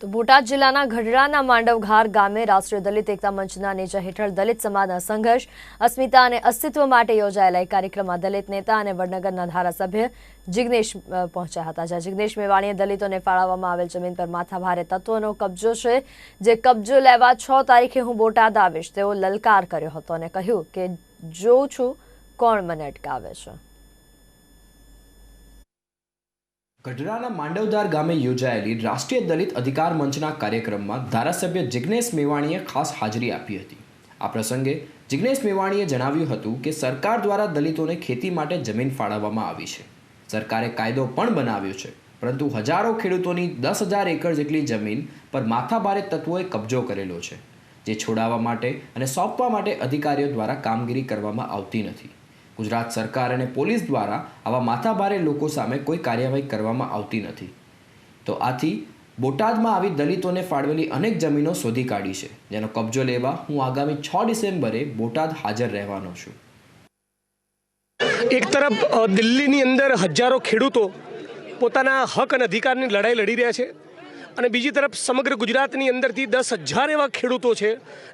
તો બોટાદ જિલ્લાના ગઢડાના માંડવઘાર ગામે રાષ્ટ્રીય દલિત એકતા મંચના નેજા હેઠળ દલિત સમાજના સંઘર્ષ, અસ્મિતા અને અસ્તિત્વ માટે યોજાયેલા એક કાર્યક્રમમાં દલિત નેતા અને વડનગરના ધારાસભ્ય જિગ્નેશ પહોંચ્યા હતા, જ્યાં જિગ્નેશ મેવાણીએ દલિતોને ફાળવવામાં આવેલ જમીન પર માથાભારે તત્વોનો કબજો છે, જે કબજો લેવા છ તારીખે હું બોટાદ આવીશ. તેવો લલકાર કર્યો હતો અને કહ્યું કે જોઉં છું કોણ મને અટકાવે છે. ગઢડાના માંડવદાર ગામે યોજાયેલી રાષ્ટ્રીય દલિત અધિકાર મંચના કાર્યક્રમમાં ધારાસભ્ય જિગ્નેશ મેવાણીએ ખાસ હાજરી આપી હતી. આ પ્રસંગે જિગ્નેશ મેવાણીએ જણાવ્યું હતું કે સરકાર દ્વારા દલિતોને ખેતી માટે જમીન ફાળવવામાં આવી છે. સરકારે કાયદો પણ બનાવ્યો છે, પરંતુ હજારો ખેડૂતોની દસ હજાર એકર જેટલી જમીન પર માથાભારે તત્વોએ કબજો કરેલો છે, જે છોડાવવા માટે અને સોંપવા માટે અધિકારીઓ દ્વારા કામગીરી કરવામાં આવતી નથી. ગુજરાત સરકાર અને પોલીસ દ્વારા આવા માથાભારે લોકો સામે કોઈ કાર્યવાહી કરવામાં આવતી નથી. તો આથી બોટાદમાં આવી દલિતોને ફાળવેલી અનેક જમીનો શોધી કાઢી છે, જેનો કબજો લેવા હું આગામી છ ડિસેમ્બરે બોટાદ હાજર રહેવાનો છું. એક તરફ દિલ્હીની અંદર હજારો ખેડૂતો પોતાના હક અને અધિકારની લડાઈ લડી રહ્યા છે. અને બીજી તરફ સમગ્ર ગુજરાતની અંદરથી દસ હજાર એવા ખેડૂતો છે,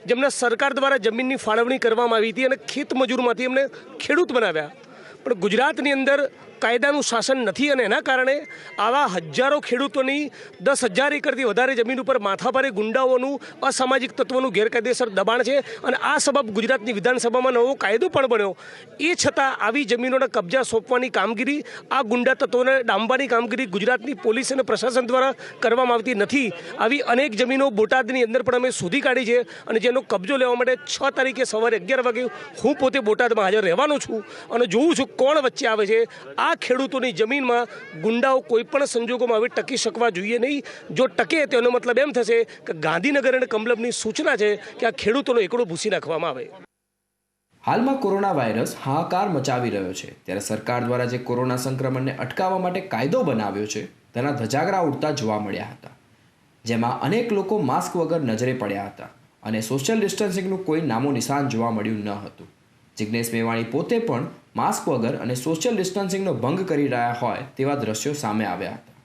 જેમને સરકાર દ્વારા જમીનની ફાળવણી કરવામાં આવી હતી અને ખેત મજૂરમાંથી એમને ખેડૂત બનાવ્યા. પણ ગુજરાતની અંદર કાયદાનું શાસન નથી અને એના કારણે આવા હજારો ખેડૂતોની દસ હજાર એકરથી વધારે જમીન ઉપર માથાભારે ગુંડાઓનું, અસામાજિક તત્વોનું ગેરકાયદેસર દબાણ છે અને આ સબબ ગુજરાતની વિધાનસભામાં નવો કાયદો પણ બન્યો. એ છતાં આવી જમીનોના કબજા સોંપવાની કામગીરી, આ ગુંડા તત્વોને ડામવાની કામગીરી ગુજરાતની પોલીસ અને પ્રશાસન દ્વારા કરવામાં આવતી નથી. આવી અનેક જમીનો બોટાદની અંદર પણ અમે શોધી કાઢી છે અને જેનો કબજો લેવા માટે છ તારીખે સવારે અગિયાર વાગે હું પોતે બોટાદમાં હાજર રહેવાનો છું અને જોઉં છું કોણ વચ્ચે આવે છે? આ ખેડૂતોની જમીનમાં ગુંડાઓ કોઈ પણ સંજોગોમાં હવે ટકી શકવા જોઈએ નહીં. જો ટકે તેનો મતલબ એમ થશે કે ગાંધીનગર અને કમલમની સૂચના છે કે આ ખેડૂતોનો એકડો ભૂસી નાખવામાં આવે. હાલમાં કોરોના વાયરસ હાહાકાર મચાવી રહ્યો છે. ત્યારે સરકાર દ્વારા જે કોરોના સંક્રમણને અટકાવવા માટે કાયદો બનાવ્યો છે, તેના ધજાગરા ઉડતા જોવા મળ્યા હતા. જેમાં અનેક લોકો માસ્ક વગર નજરે પડ્યા હતા અને સોશિયલ ડિસ્ટન્સિંગનું કોઈ નામો નિશાન જોવા મળ્યું ન હતું. જિગ્નેશ મેવાણી પોતે પણ માસ્ક વગર અને સોશિયલ ડિસ્ટન્સિંગનો ભંગ કરી રહ્યા હોય તેવા દ્રશ્યો સામે આવ્યા હતા.